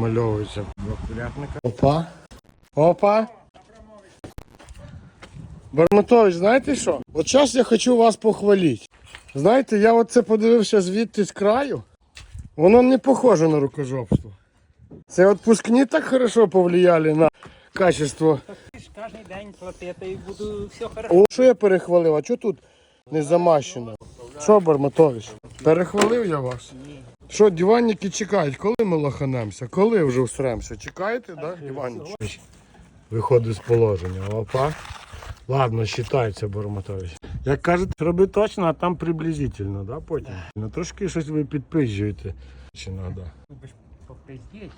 вимальовується два. Опа. Опа. Барматович, знаєте що? От зараз я хочу вас похвалити. Знаєте, я оце подивився звідти з краю. Воно не похоже на рукожопство. Це відпускні так хорошо повлияли на качество. Кожен день платити і буду все хорошо. О, що я перехвалив? А що тут не замащено? Що, Барматович? Перехвалив я вас? Що, диванники чекають, коли ми лоханемося? Коли вже всремося? Чекаєте, так, да, диваннички? Виходить з положення. Опа. Ладно, считається, Барматович. Як кажете, роби точно, а там приблизительно, да, потім? Ну трошки щось ви підпизжуєте. Чи треба.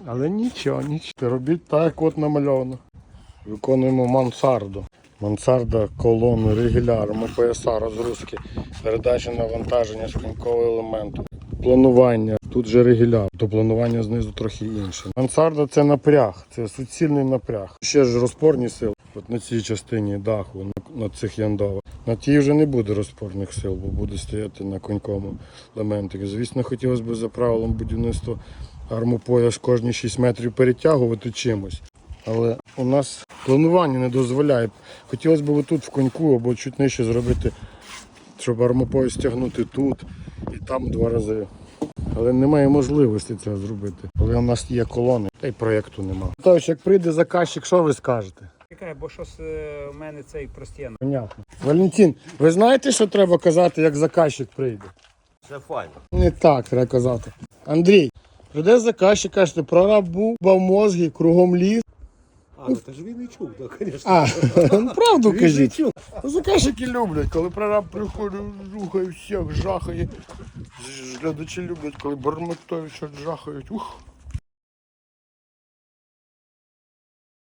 Але нічого, нічого. Робіть так, як от намальовано. Виконуємо мансарду. Мансарда колони, регуляр, МПСА, розгрузки, передача навантаження спинкового елементу. Планування, тут же регуляр, то планування знизу трохи інше. Мансарда це напряг, це суцільний напряг. Ще ж розпорні сили. От на цій частині даху, на, цих яндовах. На тій вже не буде розпорних сил, бо буде стояти на конькому елементику. Звісно, хотілося б за правилом будівництва армопояс кожні 6 метрів перетягувати чимось. Але у нас планування не дозволяє. Хотілося б тут в коньку або чуть нижче зробити, щоб армопояс тягнути тут і там два рази. Але немає можливості це зробити. Коли у нас є колони, та й проєкту нема. Тож, як прийде заказчик, що ви скажете? Чекай, бо щось е, у мене цей простєно. Понятно. Валентин, ви знаєте, що треба казати, як заказчик прийде? Це файно. Не так треба казати. Андрій, прийде заказчик, кажете, прораб був, бав мозги, кругом ліс. А, ну ти ж він і чув, так, звісно. А, ну, правду кажіть. чув. Ну, Заказчики люблять, коли прораб приходить, рухає всіх, жахає. Глядачі люблять, коли барматові що джахають. Ух.